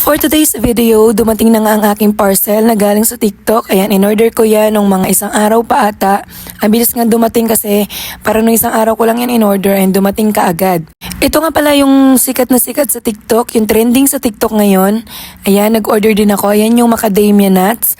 For today's video, dumating na nga ang aking parcel na galing sa TikTok. Ayan, in-order ko yan nung mga isang araw pa ata. Ang bilis nga dumating kasi para nung isang araw ko lang yan in-order and dumating ka agad. Ito nga pala yung sikat na sikat sa TikTok, yung trending sa TikTok ngayon. Ayan, nag-order din ako. Ayan yung macadamia nuts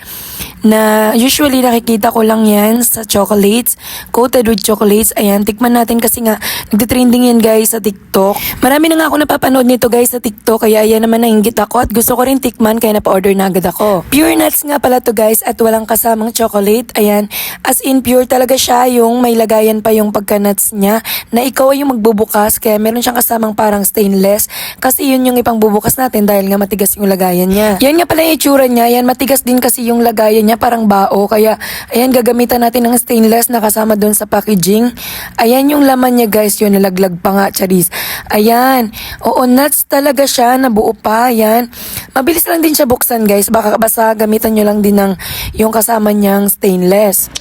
na usually nakikita ko lang yan sa chocolates, coated with chocolates. Ayan, tikman natin kasi nga nagtitrending yan guys sa TikTok. Marami na nga ako napapanood nito guys sa TikTok kaya ayan naman nainggit ako at gusto ko rin tikman kaya napa-order na agad ako. Pure nuts nga pala to guys at walang kasamang chocolate. Ayan, as in pure talaga siya yung may lagayan pa yung pagka-nuts niya na ikaw ay yung magbubukas kaya meron siyang kasamang parang stainless kasi yun yung ipang bubukas natin dahil nga matigas yung lagayan niya. Yan nga pala yung itsura niya. Yan matigas din kasi yung lagayan niya parang bao kaya ayan gagamitan natin ng stainless na kasama doon sa packaging. Ayan yung laman niya guys yun nalaglag pa nga charis. Ayan. Oo nuts talaga siya nabuo pa. Ayan. Mabilis lang din siya buksan guys. Baka basta gamitan nyo lang din ng yung kasama niyang stainless.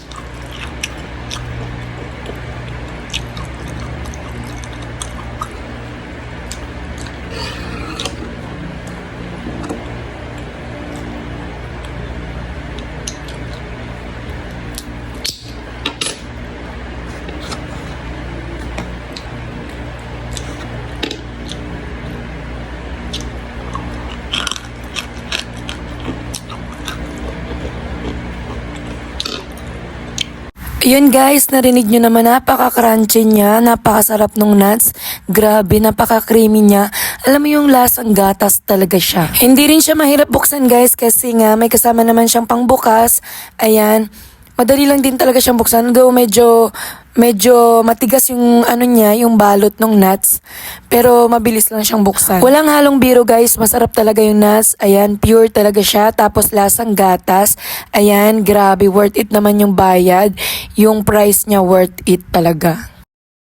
Yun guys, narinig nyo naman napaka-crunchy niya, napakasarap nung nuts. Grabe, napaka-creamy niya. Alam mo yung lasang gatas talaga siya. Hindi rin siya mahirap buksan guys kasi nga may kasama naman siyang pangbukas. Ayan, madali lang din talaga siyang buksan. Though medyo, medyo matigas yung ano niya, yung balot ng nuts. Pero mabilis lang siyang buksan. Walang halong biro guys, masarap talaga yung nuts. Ayan, pure talaga siya. Tapos lasang gatas. Ayan, grabe, worth it naman yung bayad. Yung price niya worth it talaga.